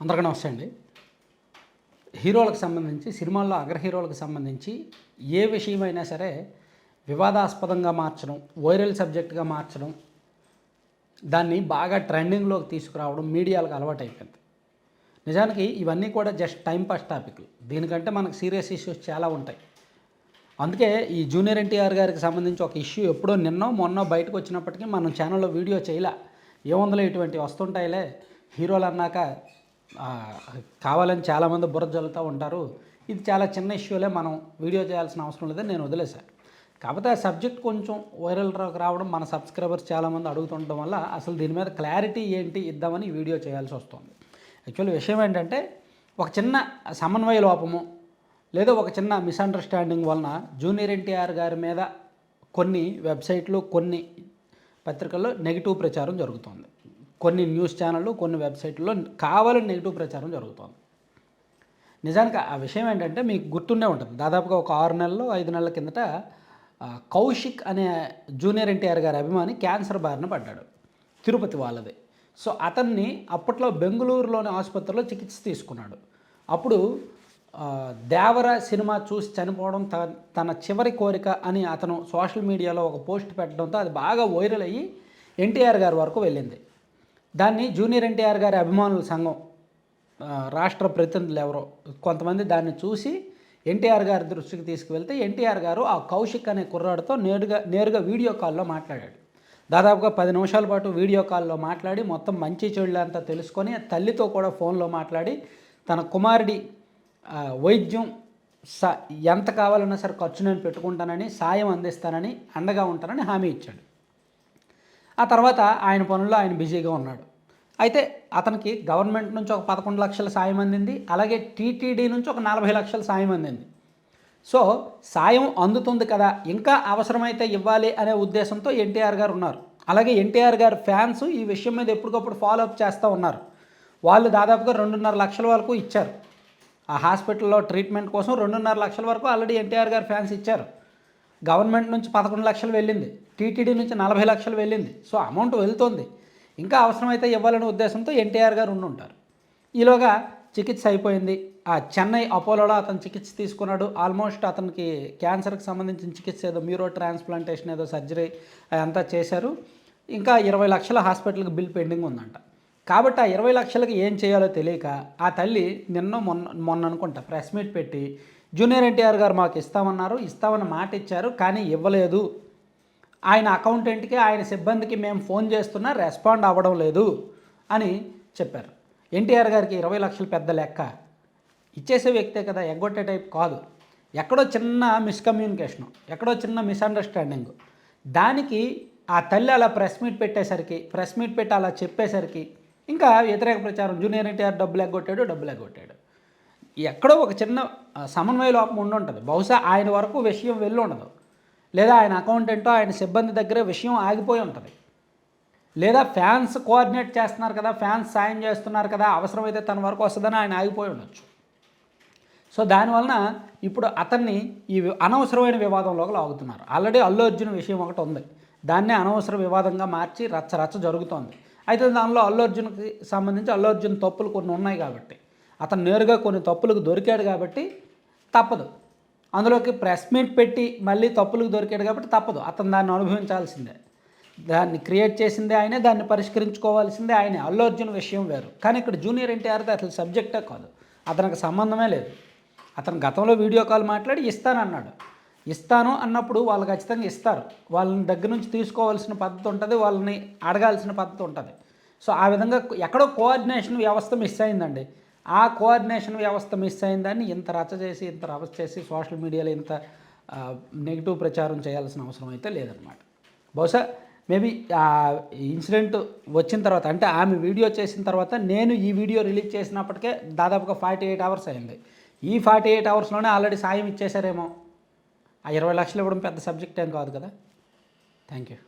అందరికీ నమస్తే అండి. హీరోలకు సంబంధించి సినిమాల్లో అగ్ర హీరోలకు సంబంధించి ఏ విషయమైనా సరే వివాదాస్పదంగా మార్చడం వైరల్ సబ్జెక్ట్గా మార్చడం దాన్ని బాగా ట్రెండింగ్లోకి తీసుకురావడం మీడియాలకు అలవాటైపోయింది. నిజానికి ఇవన్నీ కూడా జస్ట్ టైంపాస్ టాపిక్లు. దీనికంటే మనకు సీరియస్ ఇష్యూస్ చాలా ఉంటాయి. అందుకే ఈ జూనియర్ ఎన్టీఆర్ గారికి సంబంధించి ఒక ఇష్యూ ఎప్పుడో నిన్నో మొన్నో బయటకు వచ్చినప్పటికీ మనం ఛానల్లో వీడియో చేయలే. ఏముందలో ఇటువంటి వస్తుంటాయిలే హీరోలు అన్నాక కావాలని చాలామంది బుర్ర జల్లుతూ ఉంటారు. ఇది చాలా చిన్న ఇష్యూలే మనం వీడియో చేయాల్సిన అవసరం లేదని నేను వదిలేశాను కాకపోతే ఆ సబ్జెక్ట్ కొంచెం వైరల్ రావడం మన సబ్స్క్రైబర్స్ చాలామంది అడుగుతుండడం వల్ల అసలు దీని మీద క్లారిటీ ఏంటి ఇద్దామని వీడియో చేయాల్సి వస్తుంది. యాక్చువల్ విషయం ఏంటంటే ఒక చిన్న సమన్వయ లోపము లేదా ఒక చిన్న మిస్అండర్స్టాండింగ్ వలన జూనియర్ ఎన్టీఆర్ గారి మీద కొన్ని వెబ్సైట్లు కొన్ని పత్రికల్లో నెగిటివ్ ప్రచారం జరుగుతుంది. కొన్ని న్యూస్ ఛానళ్ళు కొన్ని వెబ్సైట్లో కావాలని నెగిటివ్ ప్రచారం జరుగుతోంది. నిజానికి ఆ విషయం ఏంటంటే మీకు గుర్తుండే ఉంటుంది. దాదాపుగా ఒక ఆరు నెలలు ఐదు నెలల కిందట కౌశిక్ అనే జూనియర్ ఎన్టీఆర్ గారి అభిమాని క్యాన్సర్ బారిన పడ్డాడు. తిరుపతి వాళ్ళది. సో అతన్ని అప్పట్లో బెంగళూరులోని ఆసుపత్రిలో చికిత్స తీసుకున్నాడు. అప్పుడు దేవర సినిమా చూసి చనిపోవడం తన చివరి కోరిక అని అతను సోషల్ మీడియాలో ఒక పోస్ట్ పెట్టడంతో అది బాగా వైరల్ అయ్యి ఎన్టీఆర్ గారి వరకు వెళ్ళింది. దాన్ని జూనియర్ ఎన్టీఆర్ గారి అభిమానుల సంఘం రాష్ట్ర ప్రతినిధులు ఎవరో కొంతమంది దాన్ని చూసి ఎన్టీఆర్ గారి దృష్టికి తీసుకువెళ్తే ఎన్టీఆర్ గారు ఆ కౌశిక్ అనే కుర్రాడితో నేరుగా నేరుగా వీడియో కాల్లో మాట్లాడాడు. దాదాపుగా పది నిమిషాల పాటు వీడియో కాల్లో మాట్లాడి మొత్తం మంచి చెడులు అంతా తెలుసుకొని తల్లితో కూడా ఫోన్లో మాట్లాడి తన కుమారుడి వైద్యం స ఎంత కావాలన్నా సరే ఖర్చు నేను పెట్టుకుంటానని సాయం అందిస్తానని అండగా ఉంటానని హామీ ఇచ్చాడు. ఆ తర్వాత ఆయన పనుల్లో ఆయన బిజీగా ఉన్నాడు. అయితే అతనికి గవర్నమెంట్ నుంచి ఒక పదకొండు లక్షల సాయం అందింది అలాగే టీటీడీ నుంచి ఒక నలభై లక్షల సాయం అందింది. సో సాయం అందుతుంది కదా ఇంకా అవసరమైతే ఇవ్వాలి అనే ఉద్దేశంతో ఎన్టీఆర్ గారు ఉన్నారు. అలాగే ఎన్టీఆర్ గారు ఫ్యాన్స్ ఈ విషయం మీద ఎప్పటికప్పుడు ఫాలో అప్ చేస్తూ ఉన్నారు. వాళ్ళు దాదాపుగా రెండున్నర లక్షల వరకు ఇచ్చారు. ఆ హాస్పిటల్లో ట్రీట్మెంట్ కోసం రెండున్నర లక్షల వరకు ఆల్రెడీ ఎన్టీఆర్ గారు ఫ్యాన్స్ ఇచ్చారు. గవర్నమెంట్ నుంచి పదకొండు లక్షలు వెళ్ళింది. టీటీడీ నుంచి నలభై లక్షలు వెళ్ళింది. సో అమౌంట్ వెళ్తుంది. ఇంకా అవసరమైతే ఇవ్వాలనే ఉద్దేశంతో ఎన్టీఆర్ గారు ఉండి ఉంటారు ఈలోగా చికిత్స అయిపోయింది. ఆ చెన్నై అపోలోలో అతను చికిత్స తీసుకున్నాడు. ఆల్మోస్ట్ అతనికి క్యాన్సర్కి సంబంధించిన చికిత్స ఏదో మ్యూరో ట్రాన్స్ప్లాంటేషన్ ఏదో సర్జరీ అంతా చేశారు. ఇంకా ఇరవై లక్షల హాస్పిటల్కి బిల్ పెండింగ్ ఉందంట. కాబట్టి ఆ ఇరవై లక్షలకి ఏం చేయాలో తెలియక ఆ తల్లి నిన్న మొన్న మొన్న అనుకుంటా ప్రెస్ మీట్ పెట్టి జూనియర్ ఎన్టీఆర్ గారు మాకు ఇస్తామన్నారు ఇస్తామని మాట ఇచ్చారు కానీ ఇవ్వలేదు. ఆయన అకౌంటెంట్కి ఆయన సిబ్బందికి మేము ఫోన్ చేస్తున్నా రెస్పాండ్ అవ్వడం లేదు అని చెప్పారు. ఎన్టీఆర్ గారికి ఇరవై లక్షలు పెద్ద లెక్క. ఇచ్చేసే వ్యక్తే కదా ఎగ్గొట్టే టైప్ కాదు. ఎక్కడో చిన్న మిస్కమ్యూనికేషను ఎక్కడో చిన్న మిస్అండర్స్టాండింగ్. దానికి ఆ తల్లి అలా ప్రెస్ మీట్ పెట్టేసరికి ప్రెస్ మీట్ పెట్టి అలా చెప్పేసరికి ఇంకా వ్యతిరేక ప్రచారం. జూనియర్ ఎన్టీఆర్ డబ్బులు ఎగ్గొట్టాడు డబ్బులు ఎగ్గొట్టాడు. ఎక్కడో ఒక చిన్న సమన్వయ లోపం ఉండి ఉంటుంది. బహుశా ఆయన వరకు విషయం వెళ్ళి ఉండదు. లేదా ఆయన అకౌంటెంటో ఆయన సిబ్బంది దగ్గరే విషయం ఆగిపోయి ఉంటుంది. లేదా ఫ్యాన్స్ కోఆర్డినేట్ చేస్తున్నారు కదా ఫ్యాన్స్ సాయం చేస్తున్నారు కదా అవసరమైతే తన వరకు వస్తుందని ఆయన ఆగిపోయి ఉండొచ్చు. సో దానివలన ఇప్పుడు అతన్ని ఈ అనవసరమైన వివాదంలోకి లాగుతున్నారు. ఆల్రెడీ అల్లు అర్జున్ విషయం ఒకటి ఉంది. దాన్నే అనవసర వివాదంగా మార్చి రచ్చ రచ్చ జరుగుతోంది. అయితే దానిలో అల్లు అర్జున్కి సంబంధించి అల్లు అర్జున్ తప్పులు కొన్ని ఉన్నాయి కాబట్టి. అతను నేరుగా కొన్ని తప్పులకు దొరికాడు కాబట్టి తప్పదు. అందులోకి ప్రెస్ మీట్ పెట్టి మళ్ళీ తప్పులకు దొరికాడు కాబట్టి తప్పదు. అతను దాన్ని అనుభవించాల్సిందే. దాన్ని క్రియేట్ చేసిందే ఆయనే దాన్ని పరిష్కరించుకోవాల్సిందే ఆయనే. అల్లు అర్జున్ విషయం వేరు. కానీ ఇక్కడ జూనియర్ ఎన్టీఆర్ది అసలు సబ్జెక్టే కాదు. అతనికి సంబంధమే లేదు. అతను గతంలో వీడియో కాల్ మాట్లాడి ఇస్తానన్నాడు. ఇస్తాను అన్నప్పుడు వాళ్ళు ఖచ్చితంగా ఇస్తారు. వాళ్ళని దగ్గర నుంచి తీసుకోవాల్సిన పద్ధతి ఉంటుంది వాళ్ళని అడగాల్సిన పద్ధతి ఉంటుంది. సో ఆ విధంగా ఎక్కడో కోఆర్డినేషన్ వ్యవస్థ మిస్ అయిందండి. ఆ కోఆర్డినేషన్ వ్యవస్థ మిస్ అయిందని ఇంత రచ్చ చేసి ఇంత రవస్ చేసి సోషల్ మీడియాలో ఇంత నెగిటివ్ ప్రచారం చేయాల్సిన అవసరం అయితే లేదనమాట బహుశా మేబీ ఆ ఇన్సిడెంట్ వచ్చిన తర్వాత అంటే ఆమె వీడియో చేసిన తర్వాత నేను ఈ వీడియో రిలీజ్ చేసినప్పటికే దాదాపుగా ఫార్టీ ఎయిట్ అవర్స్ అయింది. ఈ ఫార్టీ ఎయిట్ అవర్స్లోనే ఆల్రెడీ సాయం ఇచ్చేశారేమో. ఆ ఇరవై లక్షలు ఇవ్వడం పెద్ద సబ్జెక్ట్ ఏం కాదు కదా. Thank you